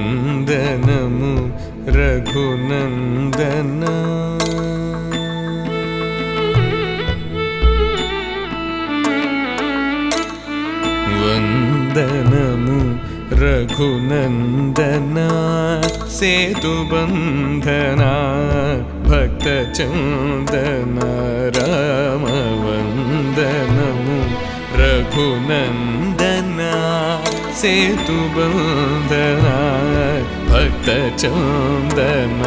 వందనము రఘునందన వందనము రఘునందన సేతుబంధన భక్త చందన రామ వందనము రఘునందన సేతుబంధన భక్త చందన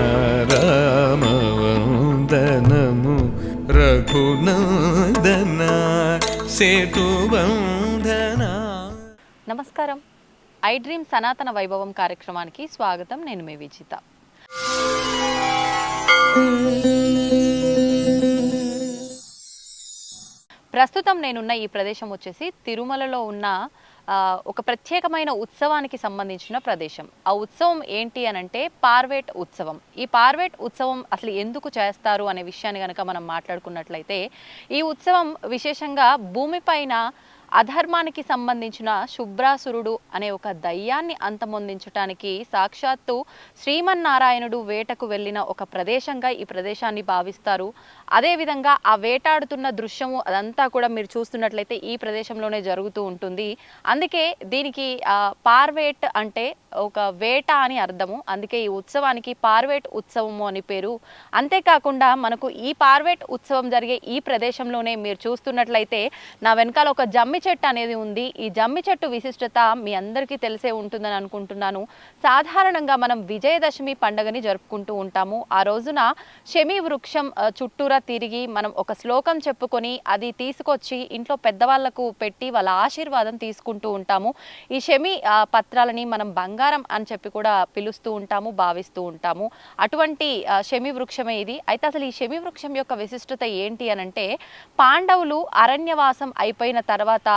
రామ వందనము రఘునందన సేతుబంధన నమస్కారం ఐ డ్రీమ్ సనాతన వైభవం కార్యక్రమానికి స్వాగతం నేను మీ విజిత ప్రస్తుతం నేనున్న ఈ ప్రదేశం వచ్చేసి తిరుమలలో ఉన్న ఒక ప్రత్యేకమైన ఉత్సవానికి సంబంధించిన ప్రదేశం. ఆ ఉత్సవం ఏంటి అని అంటే పార్వేట్ ఉత్సవం. ఈ పార్వేట్ ఉత్సవం అసలు ఎందుకు చేస్తారు అనే విషయాన్ని కనుక మనం మాట్లాడుకున్నట్లయితే ఈ ఉత్సవం విశేషంగా భూమిపైన అధర్మానికి సంబంధించిన శుభ్రాసురుడు అనే ఒక దయ్యాన్ని అంతమొందించటానికి సాక్షాత్తు శ్రీమన్నారాయణుడు వేటకు వెళ్ళిన ఒక ప్రదేశంగా ఈ ప్రదేశాన్ని భావిస్తారు. అదేవిధంగా ఆ వేటాడుతున్న దృశ్యము అదంతా కూడా మీరు చూస్తున్నట్లయితే ఈ ప్రదేశంలోనే జరుగుతూ ఉంటుంది. అందుకే దీనికి పార్వేట్ అంటే ఒక వేట అని అర్థము. అందుకే ఈ ఉత్సవానికి పార్వేట్ ఉత్సవము అని పేరు. అంతేకాకుండా మనకు ఈ పార్వేట్ ఉత్సవం జరిగే ఈ ప్రదేశంలోనే మీరు చూస్తున్నట్లయితే నా వెనకాల ఒక జమ్మి చెట్టు అనేది ఉంది. ఈ జమ్మి చెట్టు విశిష్టత మీ అందరికీ తెలిసే ఉంటుందని అనుకుంటున్నాను. సాధారణంగా మనం విజయదశమి పండుగని జరుపుకుంటూ ఉంటాము. ఆ రోజున శమి వృక్షం చుట్టూరా తిరిగి మనం ఒక శ్లోకం చెప్పుకొని అది తీసుకొచ్చి ఇంట్లో పెద్దవాళ్ళకు పెట్టి వాళ్ళ ఆశీర్వాదం తీసుకుంటూ ఉంటాము. ఈ శమి పత్రాలని మనం బంగారం అని చెప్పి కూడా పిలుస్తూ ఉంటాము భావిస్తూ ఉంటాము. అటువంటి శమి వృక్షమే ఇది. అయితే అసలు ఈ శమి వృక్షం యొక్క విశిష్టత ఏంటి అని అంటే పాండవులు అరణ్యవాసం అయిపోయిన తర్వాత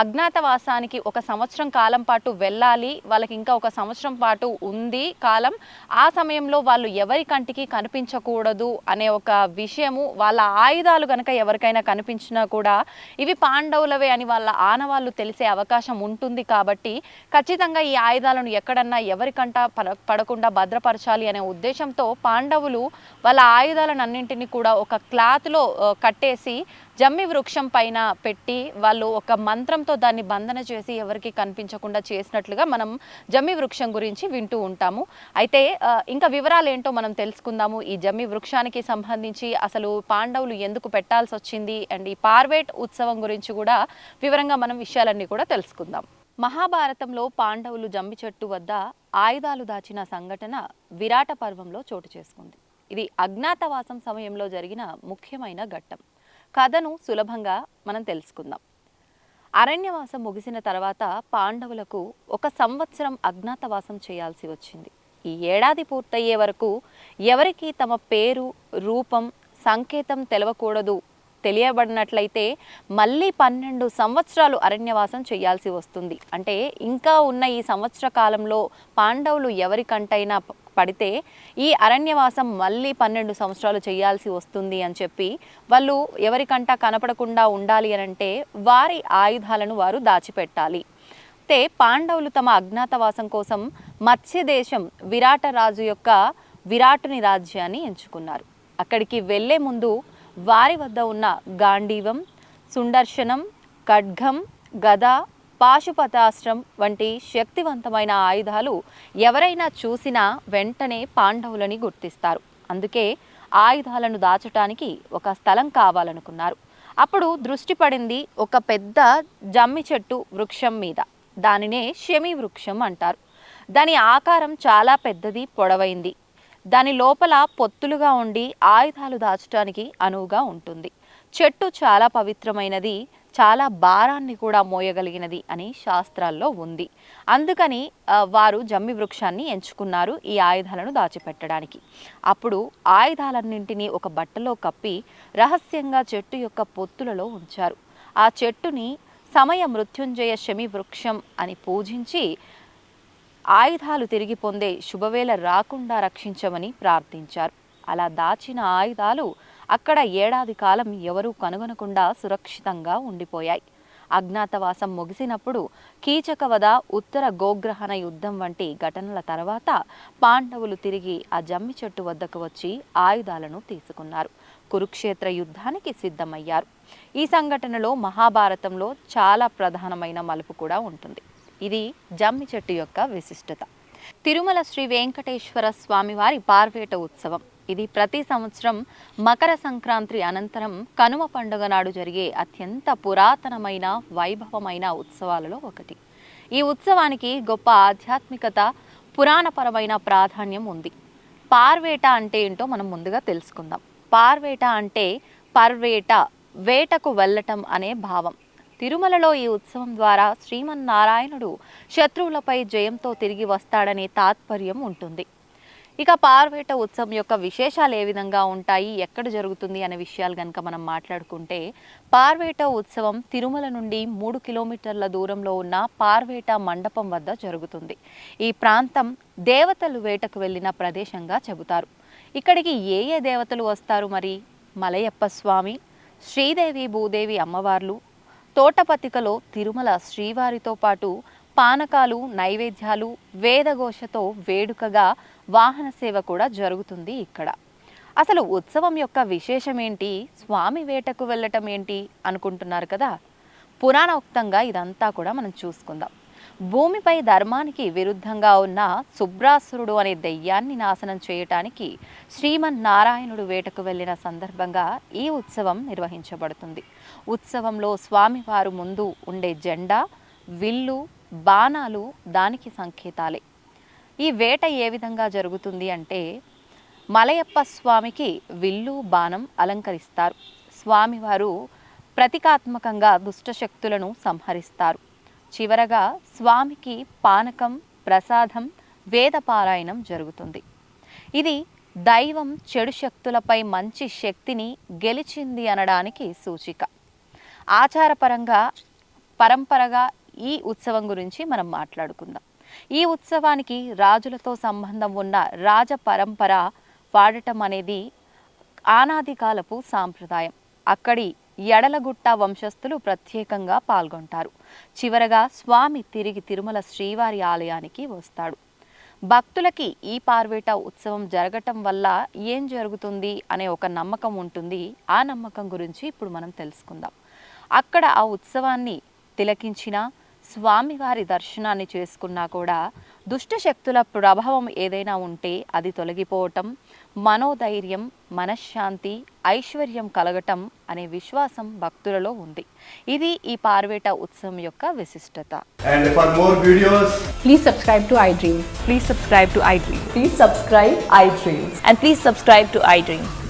అజ్ఞాతవాసానికి ఒక సంవత్సరం కాలం పాటు వెళ్ళాలి వాళ్ళకి ఇంకా ఒక సంవత్సరం పాటు ఉంది కాలం. ఆ సమయంలో వాళ్ళు ఎవరి కంటికి కనిపించకూడదు అనే ఒక విషయము వాళ్ళ ఆయుధాలు గనక ఎవరికైనా కనిపించినా కూడా ఇవి పాండవులవే అని వాళ్ళ ఆనవాళ్ళు తెలిసే అవకాశం ఉంటుంది కాబట్టి ఖచ్చితంగా ఈ ఆయుధాలను ఎక్కడన్నా ఎవరికంట పడ- పడకుండా భద్రపరచాలి అనే ఉద్దేశంతో పాండవులు వాళ్ళ ఆయుధాలను అన్నింటినీ కూడా ఒక క్లాత్లో కట్టేసి జమ్మి వృక్షం పైన పెట్టి వాళ్ళు ఒక మంత్రంతో దాన్ని బంధన చేసి ఎవరికి కనిపించకుండా చేసినట్లుగా మనం జమ్మి వృక్షం గురించి వింటూ ఉంటాము. అయితే ఇంకా వివరాలు ఏంటో మనం తెలుసుకుందాము. ఈ జమ్మి వృక్షానికి సంబంధించి అసలు పాండవులు ఎందుకు పెట్టాల్సి వచ్చింది? అండ్ ఈ పార్వేట్ ఉత్సవం గురించి కూడా వివరంగా మనం విషయాలన్నీ కూడా తెలుసుకుందాం. మహాభారతంలో పాండవులు జమ్మి చెట్టు వద్ద ఆయుధాలు దాచిన సంఘటన విరాట పర్వంలో చోటు చేసుకుంది. ఇది అజ్ఞాతవాసం సమయంలో జరిగిన ముఖ్యమైన ఘట్టం. కథను సులభంగా మనం తెలుసుకుందాం. అరణ్యవాసం ముగిసిన తర్వాత పాండవులకు ఒక సంవత్సరం అజ్ఞాతవాసం చేయాల్సి వచ్చింది. ఈ ఏడాది పూర్తయ్యే వరకు ఎవరికి తమ పేరు రూపం సంకేతం తెలవకూడదు. తెలియబడినట్లయితే మళ్ళీ పన్నెండు సంవత్సరాలు అరణ్యవాసం చేయాల్సి వస్తుంది. అంటే ఇంకా ఉన్న ఈ సంవత్సర కాలంలో పాండవులు ఎవరికంటైనా పడితే ఈ అరణ్యవాసం మళ్ళీ పన్నెండు సంవత్సరాలు చేయాల్సి వస్తుంది అని చెప్పి వాళ్ళు ఎవరికంటా కనపడకుండా ఉండాలి అని అంటే వారి ఆయుధాలను వారు దాచిపెట్టాలి. అయితే పాండవులు తమ అజ్ఞాతవాసం కోసం మత్స్యదేశం విరాట రాజు యొక్క విరాటుని రాజ్యాన్ని ఎంచుకున్నారు. అక్కడికి వెళ్ళే ముందు వారి వద్ద ఉన్న గాంధీవం సుందర్శనం ఖడ్గం గద పాశుపతాస్త్రం వంటి శక్తివంతమైన ఆయుధాలు ఎవరైనా చూసినా వెంటనే పాండవులని గుర్తిస్తారు. అందుకే ఆయుధాలను దాచటానికి ఒక స్థలం కావాలనుకున్నారు. అప్పుడు దృష్టి పడింది ఒక పెద్ద జమ్మి చెట్టు వృక్షం మీద. దానినే శమి వృక్షం అంటారు. దాని ఆకారం చాలా పెద్దది పొడవైంది. దాని లోపల పొత్తులుగా ఉండి ఆయుధాలు దాచడానికి అనువుగా ఉంటుంది. చెట్టు చాలా పవిత్రమైనది. చాలా భారాన్ని కూడా మోయగలిగినది అని శాస్త్రాల్లో ఉంది. అందుకని వారు జమ్మి వృక్షాన్ని ఎంచుకున్నారు ఈ ఆయుధాలను దాచిపెట్టడానికి. అప్పుడు ఆయుధాలన్నింటినీ ఒక బట్టలో కప్పి రహస్యంగా చెట్టు యొక్క పొత్తులలో ఉంచారు. ఆ చెట్టుని సమయ మృత్యుంజయ శమి వృక్షం అని పూజించి ఆయుధాలు తిరిగి పొందే శుభవేళ రాకుండా రక్షించమని ప్రార్థించారు. అలా దాచిన ఆయుధాలు అక్కడ ఏడాది కాలం ఎవరూ కనుగొనకుండా సురక్షితంగా ఉండిపోయాయి. అజ్ఞాతవాసం ముగిసినప్పుడు కీచకవద ఉత్తర గోగ్రహణ యుద్ధం వంటి ఘటనల తర్వాత పాండవులు తిరిగి ఆ జమ్మి చెట్టు వద్దకు వచ్చి ఆయుధాలను తీసుకున్నారు. కురుక్షేత్ర యుద్ధానికి సిద్ధమయ్యారు. ఈ సంఘటనలో మహాభారతంలో చాలా ప్రధానమైన మలుపు కూడా ఉంటుంది. ఇది జమ్మి చెట్టు యొక్క విశిష్టత. తిరుమల శ్రీ వెంకటేశ్వర స్వామివారి పార్వేట ఉత్సవం. ఇది ప్రతి సంవత్సరం మకర సంక్రాంతి అనంతరం కనుమ పండుగ నాడు జరిగే అత్యంత పురాతనమైన వైభవమైన ఉత్సవాలలో ఒకటి. ఈ ఉత్సవానికి గొప్ప ఆధ్యాత్మికత పురాణపరమైన ప్రాధాన్యం ఉంది. పార్వేట అంటే ఏంటో మనం ముందుగా తెలుసుకుందాం. పార్వేట అంటే పర్వేట వేటకు వెళ్ళటం అనే భావం. తిరుమలలో ఈ ఉత్సవం ద్వారా శ్రీమన్నారాయణుడు శత్రువులపై జయంతో తిరిగి వస్తాడనే తాత్పర్యం ఉంటుంది. ఇక పార్వేట ఉత్సవం యొక్క విశేషాలు ఏ విధంగా ఉంటాయి? ఎక్కడ జరుగుతుంది? అనే విషయాలు కనుక మనం మాట్లాడుకుంటే పార్వేట ఉత్సవం తిరుమల నుండి మూడు కిలోమీటర్ల దూరంలో ఉన్న పార్వేట మండపం వద్ద జరుగుతుంది. ఈ ప్రాంతం దేవతలు వేటకు వెళ్ళిన ప్రదేశంగా చెబుతారు. ఇక్కడికి ఏ ఏ దేవతలు వస్తారు మరి? మలయప్ప స్వామి శ్రీదేవి భూదేవి అమ్మవార్లు తోటపతికలో తిరుమల శ్రీవారితో పాటు పానకాలు నైవేద్యాలు వేదఘోషతో వేడుకగా వాహన సేవ కూడా జరుగుతుంది ఇక్కడ. అసలు ఉత్సవం యొక్క విశేషం ఏంటి స్వామి వేటకు వెళ్ళటం ఏంటి? అనుకుంటున్నారు కదా? పురాణోక్తంగా ఇదంతా కూడా మనం చూసుకుందాం. భూమిపై ధర్మానికి విరుద్ధంగా ఉన్న శుభ్రాసురుడు అనే దెయ్యాన్ని నాశనం చేయటానికి శ్రీమన్నారాయణుడు వేటకు వెళ్ళిన సందర్భంగా ఈ ఉత్సవం నిర్వహించబడుతుంది. ఉత్సవంలో స్వామివారు ముందు ఉండే జెండా విల్లు బాణాలు దానికి సంకేతాలే. ఈ వేట ఏ విధంగా జరుగుతుంది అంటే మలయప్ప స్వామికి విల్లు బాణం అలంకరిస్తారు. స్వామివారు ప్రతీకాత్మకంగా దుష్టశక్తులను సంహరిస్తారు. చివరగా స్వామికి పానకం ప్రసాదం వేదపారాయణం జరుగుతుంది. ఇది దైవం చెడు శక్తులపై మంచి శక్తిని గెలిచింది అనడానికి సూచిక. ఆచారపరంగా పరంపరగా ఈ ఉత్సవం గురించి మనం మాట్లాడుకుందాం. ఈ ఉత్సవానికి రాజులతో సంబంధం ఉన్న రాజ పరంపర వాడటం అనేది ఆనాది కాలపు సాంప్రదాయం. అక్కడి ఎడలగుట్ట వంశస్థులు ప్రత్యేకంగా పాల్గొంటారు. చివరగా స్వామి తిరిగి తిరుమల శ్రీవారి ఆలయానికి వస్తాడు. భక్తులకి ఈ పార్వేట ఉత్సవం జరగటం వల్ల ఏం జరుగుతుంది అనే ఒక నమ్మకం ఉంటుంది. ఆ నమ్మకం గురించి ఇప్పుడు మనం తెలుసుకుందాం. అక్కడ ఆ ఉత్సవాన్ని తిలకించిన స్వామివారి దర్శనాన్ని చేసుకున్నా కూడా దుష్టశక్తుల ప్రభావం ఏదైనా ఉంటే అది తొలగిపోవటం మనోధైర్యం మనశ్శాంతి ఐశ్వర్యం కలగటం అనే విశ్వాసం భక్తులలో ఉంది. ఇది ఈ పార్వేట ఉత్సవం యొక్క విశిష్టత.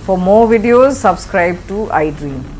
For more videos, subscribe to iDream.